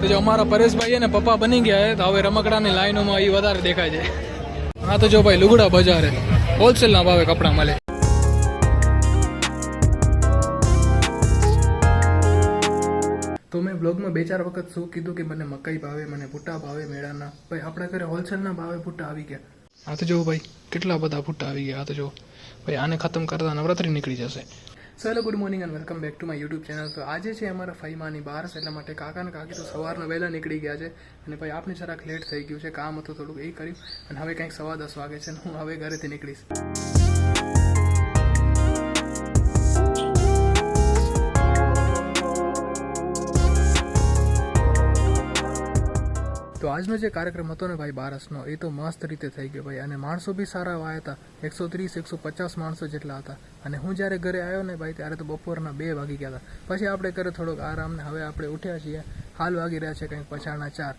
તો જો અમારા પરેશભાઈ અને પપ્પા બની ગયા તો હવે રમકડાની લાઈનોમાં એ વધારે દેખાય છે. હા તો જો ભાઈ લુગડા બજાર. હોલસેલના ભાવે કપડાં મળે. તો મેં બ્લોગમાં બે ચાર વખત શું કીધું કે મને મકાઈ ભાવે મને ભૂટા ભાવે મેળાના. ભાઈ આપણા ઘરે હોલસેલના ભાવે ભૂટા આવી ગયા. આ તો જો ભાઈ કેટલા બધા ભૂટા આવી ગયા. આ તો જો. ભાઈ આને ખતમ કરતા નવરાત્રી નીકળી જશે. So hello good morning and welcome back to my YouTube channel તો આજે છે અમારા ફઈમાની બાર છે એટલા માટે કાકા અને કાકી તો સવારના વહેલા નીકળી ગયા છે અને ભાઈ આપને જરાક લેટ થઈ ગયું છે, કામ હતું થોડુંક એ કર્યું. અને હવે કંઈક સવા દસ વાગે છે અને હું હવે ઘરેથી નીકળીશ. તો આજનો જે કાર્યક્રમ હતો ને ભાઈ બારસનો, એ તો મસ્ત રીતે થઈ ગયો ભાઈ. અને માણસો બી સારા આવ્યા હતા. એકસો ત્રીસ, એકસો પચાસ માણસો જેટલા હતા. અને હું જ્યારે ઘરે આવ્યો ને ભાઈ, ત્યારે તો બપોરના બે વાગી ગયા હતા. પછી આપણે ઘરે થોડોક આરામ ને હવે આપણે ઉઠ્યા છીએ. હાલ વાગી રહ્યા છે કંઈક પછાડના ચાર.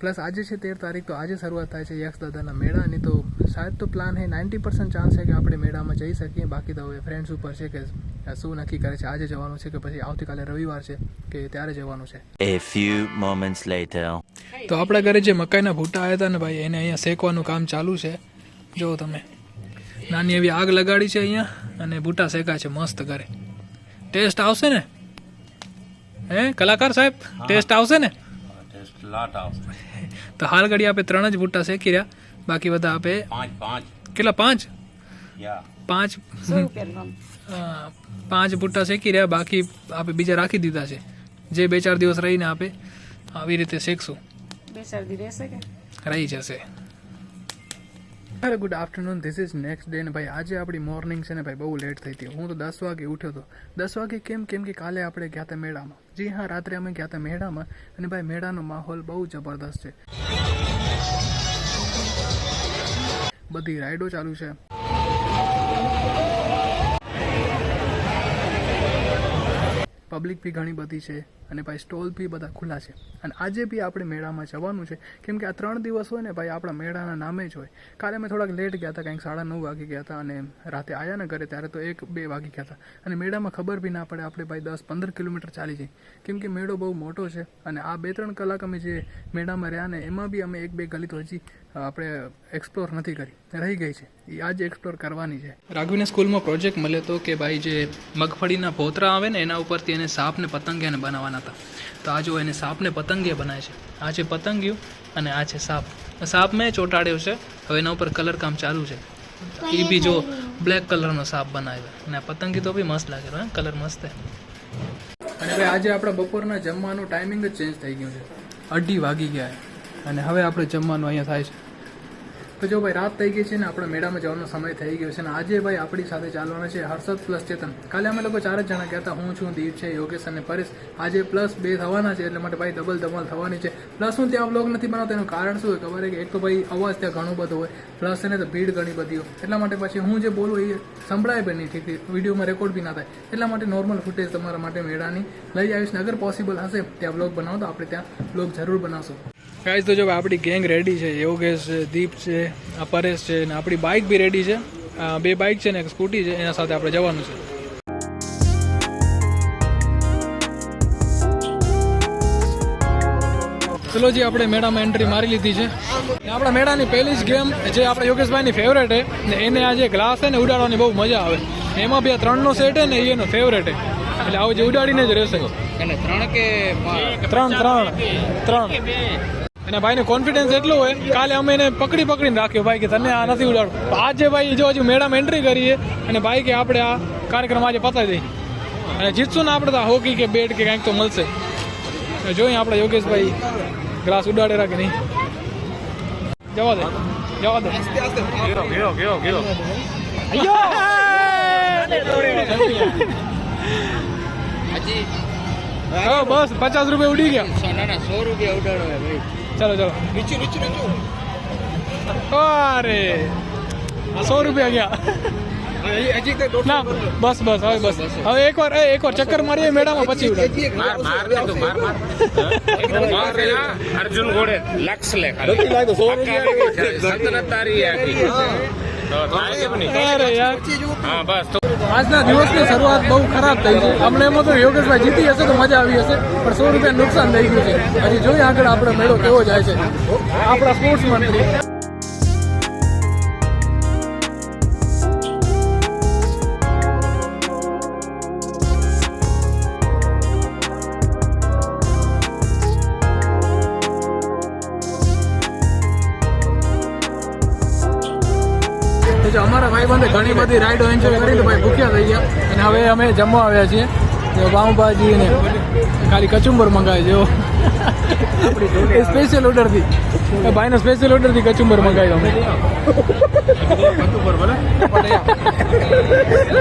પ્લસ આજે છે તેર તારીખ તો આજે શરૂઆત થાય છે યક્ષ દાદાના મેળાની તો શાયદ તો પ્લાન હે નાઇન્ટી પર્સન્ટ ચાન્સ છે કે આપણે મેળામાં જઈ શકીએ. બાકી તો હવે ફ્રેન્ડ્સ ઉપર છે કે શું નક્કી કરે છે આજે જવાનું છે કે પછી આવતીકાલે રવિવાર છે કે ત્યારે જવાનું છે? A few moments later. તો આપણા ઘરે જે મકાઈના ભૂટા આવ્યા હતા ને ભાઈ એને અહીંયા શેકવાનું કામ ચાલુ છે. જુઓ તમે નાની એવી આગ લગાડી છે અહીંયા અને ભૂટા શેકાય છે મસ્ત ઘરે. ટેસ્ટ આવશે ને? હે કલાકાર સાહેબ ટેસ્ટ આવશે ને? લાટ આવશે. તો હાલ ઘડી આપણે ત્રણ જ બુટ્ટા શેકી રહ્યા. બાકી બધા આપે પાંચ પાંચ. કેટલા પાંચ? પાંચ. પાંચ બુટ્ટા શેકી રહ્યા બાકી આપણે બીજા રાખી દીધા છે. જે બે ચાર દિવસ રહીને આપે આવી રીતે શેકશું. બે ચાર દિવસ રહેશે કે? રહી જશે. Hello good afternoon this is next day ને ભાઈ આજે આપણી મોર્નિંગ છે ને ભાઈ બહુ લેટ થઈ હતી. હું તો દસ વાગે ઉઠ્યો હતો દસ વાગે કેમ કેમ કે કાલે આપણે ગયા હતા મેળામાં. જી હા, રાત્રે અમે ગયા હતા મેળામાં અને ભાઈ મેળાનો માહોલ બહુ જબરદસ્ત છે. બધી રાઈડો ચાલુ છે. પબ્લિક બી ઘણી બધી છે. અને ભાઈ સ્ટોલ બી બધા ખુલ્લા છે. અને આજે બી આપણે મેળામાં જવાનું છે. કેમ કે આ ત્રણ દિવસ હોય ને ભાઈ આપણા મેળાના નામે જ હોય. કાલે અમે થોડાક લેટ ગયા હતા, કંઈક સાડા નવ વાગી ગયા હતા અને રાતે આવ્યા ને ઘરે ત્યારે તો એક બે વાગી ગયા હતા. અને મેળામાં ખબર બી ના પડે આપણે ભાઈ દસ પંદર કિલોમીટર ચાલી જઈએ. કેમ કે મેળો બહુ મોટો છે અને આ બે ત્રણ કલાક અમે જે મેળામાં રહ્યા ને એમાં બી અમે એક બે ગલી તો હજી આપણે એક્સપ્લોર નથી કરી. રહી ગઈ છે. એ આજે એક્સપ્લોર કરવાની છે. રાઘવીને સ્કૂલમાં પ્રોજેક્ટ મળ્યો હતો કે ભાઈ જે મગફળીના ભોતરા આવે ને એના ઉપરથી એને સાપને પતંગ એને બનાવવાના હતા. તો આ જો એને સાપને પતંગીએ બનાવે છે. આ છે પતંગિયું અને આ છે સાપ. સાપ મેં ચોંટાડ્યો છે. હવે એના ઉપર કલર કામ ચાલુ છે. એ બી જો બ્લેક કલરનો સાપ બનાવ્યો. અને પતંગી તો બી મસ્ત લાગે હે. કલર મસ્ત છે. અને ભાઈ આજે આપણા બપોરના જમવાનું ટાઈમિંગ જ ચેન્જ થઈ ગયું છે. અઢી વાગી ગયા અને હવે આપણે જમવાનું અહીંયા થાય છે. તો જો ભાઈ રાત થઈ ગઈ છે ને, આપણે મેળામાં જવાનો સમય થઈ ગયો છે ને, આજે ભાઈ આપણી સાથે ચાલવાના છે હર્ષદ પ્લસ ચેતન. કાલે અમે લોકો ચાર જ જણા ગયા હતા, હું છું, દીપ છે, યોગેશ અને પરેશ. આજે પ્લસ બે થવાના છે, એટલે માટે ભાઈ ડબલ ધમાલ થવાની છે. પ્લસ હું ત્યાં બ્લોગ નથી બનાવતો, એનું કારણ શું હોય ખબર કે એક તો ભાઈ અવાજ ત્યાં ઘણો બધો હોય પ્લસ એને તો ભીડ ઘણી બધી હોય. એટલા માટે પછી હું જે બોલું એ સંભળાય બી નહીં ઠીક વિડીયોમાં રેકોર્ડ બી ના થાય. એટલા માટે નોર્મલ ફૂટેજ તમારા માટે મેળાની લઈ આવીશ ને, અગર પોસિબલ હશે ત્યાં બ્લોગ બનાવો તો આપણે ત્યાં બ્લોગ જરૂર બનાવશું. ગાઈઝ તો જો આપણી ગેંગ રેડી છે યોગેશ છે દીપ છે પરેશ છે ને આપણી બાઇક બી રેડી છે. બે બાઇક છે ને એક સ્કૂટી છે એના સાથે આપણે જવાનું છે. ચલો જી આપણે મેળામાં એન્ટ્રી મારી લીધી છે. ને આપણા મેળાની પહેલી જ ગેમ જે આપણા યોગેશભાઈની ફેવરેટ છે ને એને આ જે ગ્લાસ છે ને ઉડાડવાની બહુ મજા આવે. એમાં બી આ ત્રણનો સેટ છે ને એ એનો ફેવરેટ છે. એટલે આવું જે ઉડાડીને જ રહેશે. ત્રણ કે ત્રણ ત્રણ ત્રણ. અને ભાઈને કોન્ફિડન્સ એટલું હોય કાલે અમે એને પકડી પકડીને રાખ્યો. ભાઈ કે તને આ નથી ઉડાડવું. આજે ભાઈ જો હજુ મેળામાં એન્ટ્રી કરીએ અને ભાઈ કે આપણે આ કાર્યક્રમ આજે પતાવી દઈએ. અને જીતશું ને આપણે તો હોકી કે બેટ કે કંઈક તો મળશે. જોઈએ આપણે યોગેશભાઈ ગ્લાસ ઉડાડેલા કે નહીં. જવા દે જવા દે. હા બસ પચાસ રૂપિયા ઉડી ગયા. ના ના સો રૂપિયા ઉડાડો ભાઈ. ચલો ચલો. નીચે નીચે નીચે. અરે સો રૂપિયા ગયા. ના બસ બસ હવે બસ. હવે એકવાર એક એકવાર ચક્કર મારીએ મેળામાં પછી અર્જુન ઘોડે લક્ષ લે આજના દિવસની શરૂઆત બહુ ખરાબ થઈ છે. અમને એમ તો યોગેશભાઈ જીતી હશે તો મજા આવી હશે પણ સો રૂપિયા નુકસાન થઈ ગયું છે. હજી જોઈએ આગળ આપણો મેળો કેવો જાય છે. આપણા સ્પોર્ટ્સ મંત્રી. તો જો અમારા ભાઈબંધે ઘણી બધી રાઈડો એન્જોય કરી તો ભાઈ ભૂખ્યા થઈ ગયા. અને હવે અમે જમવા આવ્યા છીએ. પાઉંભાજી ને ખાલી કચુંબર મંગાવી જેવો સ્પેશિયલ ઓર્ડરથી ભાઈનો સ્પેશિયલ ઓર્ડરથી કચુંબર મંગાવ્યો અમે.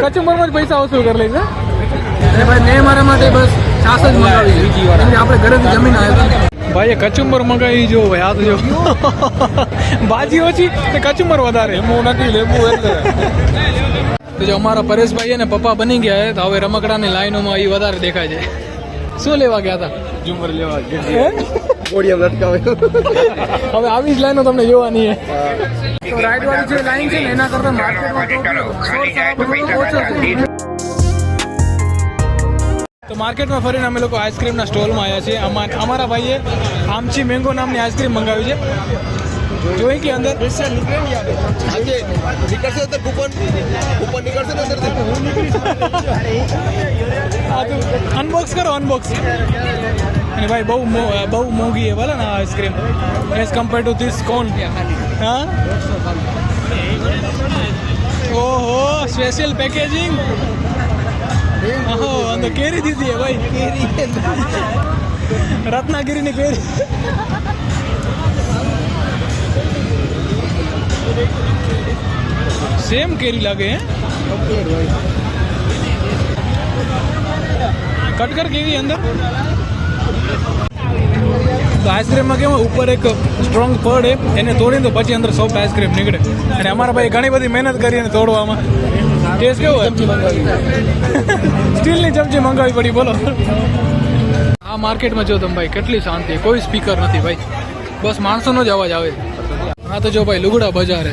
કચુંબરમાં જ પૈસા ઓછું કરી લઈશ ભાઈ મેં મારા માટે બસ છાસ જ મંગાવી. કેમ આપણે ઘરેથી જમીન આવ્યા ભાઈએ કચુંબર મંગાવી જો ભાઈ આ તો જો. ભાજી ઓછી ને કચુંબર વધારે? હું નથી લેવું એટલે. તો જો અમારા પરેશભાઈ અને પપ્પા બની ગયા છે તો હવે રમકડાની લાઈનોમાં એ વધારે દેખાય છે. શું લેવા ગયા હતા? ઝુમર લેવા? ઓડિયા લટકાવે. હવે આવી જ લાઈનો તમને જોવાની છે. તો રાઈડ વાળી જે લાઈન છે ને એના કરતા માર્કેટમાં ઓછો છે. તો માર્કેટમાં ફરીને અમે લોકો આઈસ્ક્રીમના સ્ટોલમાં આવ્યા છીએ. અમા- અમારા ભાઈએ આમચી મેંગો નામની આઈસ્ક્રીમ મંગાવી છે. જોઈ કે અંદર નીકળશે અંદર કૂપન? કૂપન નીકળશે ને અંદરથી અનબોક્સ કરો અનબોક્સ અને ભાઈ બહુ બહુ મોંઘી છે ભલે ને આ ice cream. As compare to this cone હા? ઓહો સ્પેશિયલ પેકેજિંગ ઓહો, અંદર કેરી દીધી હે ભાઈ. કેરી રત્નાગીરીની કેરી. સેમ કેરી લાગે, હે? કટકર કેવી અંદર? તો આઈસ્ક્રીમમાં કેવું ઉપર એક સ્ટ્રોંગ પડ એને તોડીને તો પછી અંદર સોફ્ટ આઈસ્ક્રીમ નીકળે. અને અમારા ભાઈ ઘણી બધી મહેનત કરી અને તોડવામાં. ટેસ્ટ કેવો સ્ટીલની ચમચી મંગાવી પડી બોલો. આ માર્કેટમાં જો તમે ભાઈ કેટલી શાંતિ કોઈ સ્પીકર નથી ભાઈ. બસ માણસોનો જ અવાજ આવે હા તો જો ભાઈ લુગડા બજાર.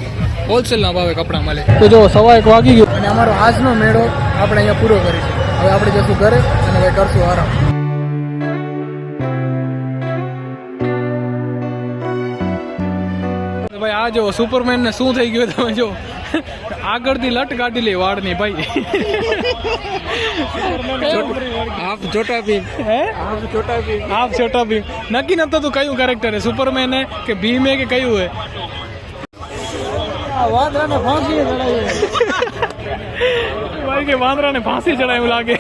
હોલસેલના ભાવે કપડાં મળે. તો જો સવા એક વાગી ગયો. અને અમારો આજનો મેળો આપણે અહીંયા પૂરો કરીશું. હવે આપણે જશું ઘરે અને હવે કરશું આરામ. ભાઈ આ જો સુપરમેન ને શું થઈ ગયું તમે જો. આગળથી લટ કાઢી લે વાળની ભાઈ. આપ છોટા ભીમ હે? આપ જોટા ભીમ આપ છોટા ભીમ નક્કી નતો તું કયું કેરેક્ટર હે સુપરમેન હે કે ભીમ હે કે કયું હે વાંદરાને ફાંસી ચડાવી ભાઈ કે વાંદરાને ફાંસી ચડાય એવું લાગે.